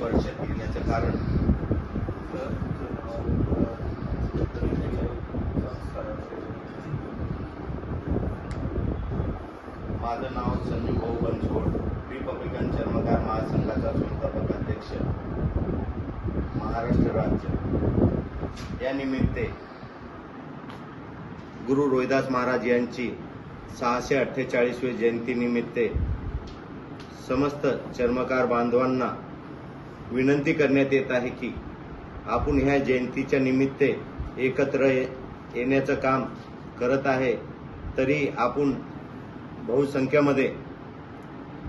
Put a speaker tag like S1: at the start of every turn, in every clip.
S1: परिषद घेण्याचं कारण. माझं नाव संजू भाऊ बनसोड. रिपब्लिकन चर्मकार महासंघाचा संस्थापक अध्यक्ष. महाराष्ट्र राज्य. या निमित्ते गुरु रोहिदास महाराज यांची सहाशे अठ्ठेचाळीसवी जयंतीनिमित्ते समस्त चर्मकार बांधवांना विनंती करण्यात येत आहे की आपण ह्या जयंतीच्या निमित्ते एकत्र येण्याचं काम करत आहे तरी आपण बहुसंख्येमध्ये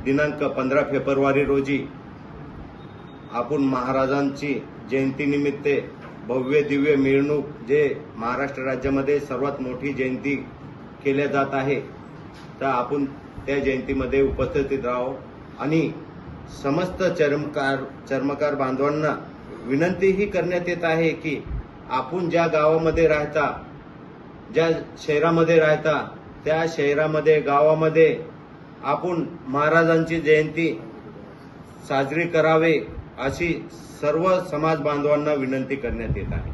S1: दिनांक पंधरा फेब्रुवारी रोजी आपण महाराजांची जयंतीनिमित्ते भव्य दिव्य मिरवणूक जे महाराष्ट्र राज्यामध्ये सर्वात मोठी जयंती केल्या जात आहे तर आपण त्या जयंतीमध्ये उपस्थित राहो आणि समस्त चर्मकार चर्मकार बांधवांना विनंतीही करण्यात येत आहे की आपण ज्या गावामध्ये राहता ज्या शहरामध्ये राहता त्या शहरामध्ये गावामध्ये आपण महाराजांची जयंती साजरी करावे अशी सर्व समाज बांधवांना विनंती करण्यात येत आहे.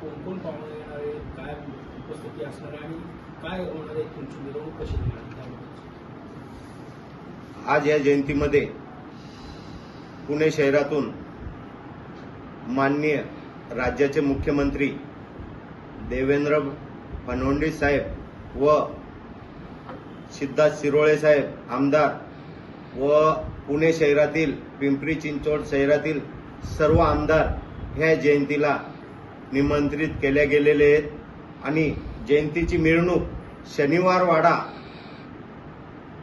S2: कोण कोण पाहुणे येणार आहे काय उपस्थिती असणार आहे आणि काय होणार आहे तुमची मिरवणूक कशी होणार
S1: आज या जयंतीमध्ये पुणे शहरातून माननीय राज्याचे मुख्यमंत्री देवेंद्र फडणवीस साहेब व सिद्धार्थ शिरोळे साहेब आमदार व पुणे शहरातील पिंपरी चिंचवड शहरातील सर्व आमदार ह्या जयंतीला निमंत्रित केल्या गेलेले आहेत. आणि जयंतीची मिरवणूक शनिवार वाडा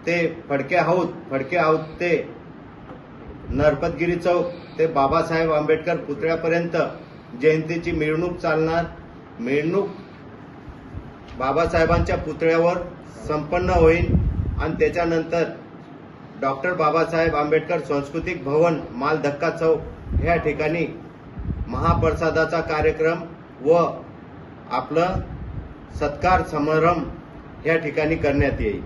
S1: ते फडके हाऊस फडके हाऊस ते नरपतगिरी चौक ते बाबासाहेब आंबेडकर पुतळ्यापर्यंत जयंतीची मिरवणूक चालणार. मिरवणूक बाबासाहेबांच्या पुतळ्यावर संपन्न होईल आणि त्याच्यानंतर डॉक्टर बाबासाहेब आंबेडकर सांस्कृतिक भवन माल धक्का चौक ह्या ठिकाणी महाप्रसादाचा कार्यक्रम व आपलं सत्कार समारंभ या ठिकाणी करण्यात येईल.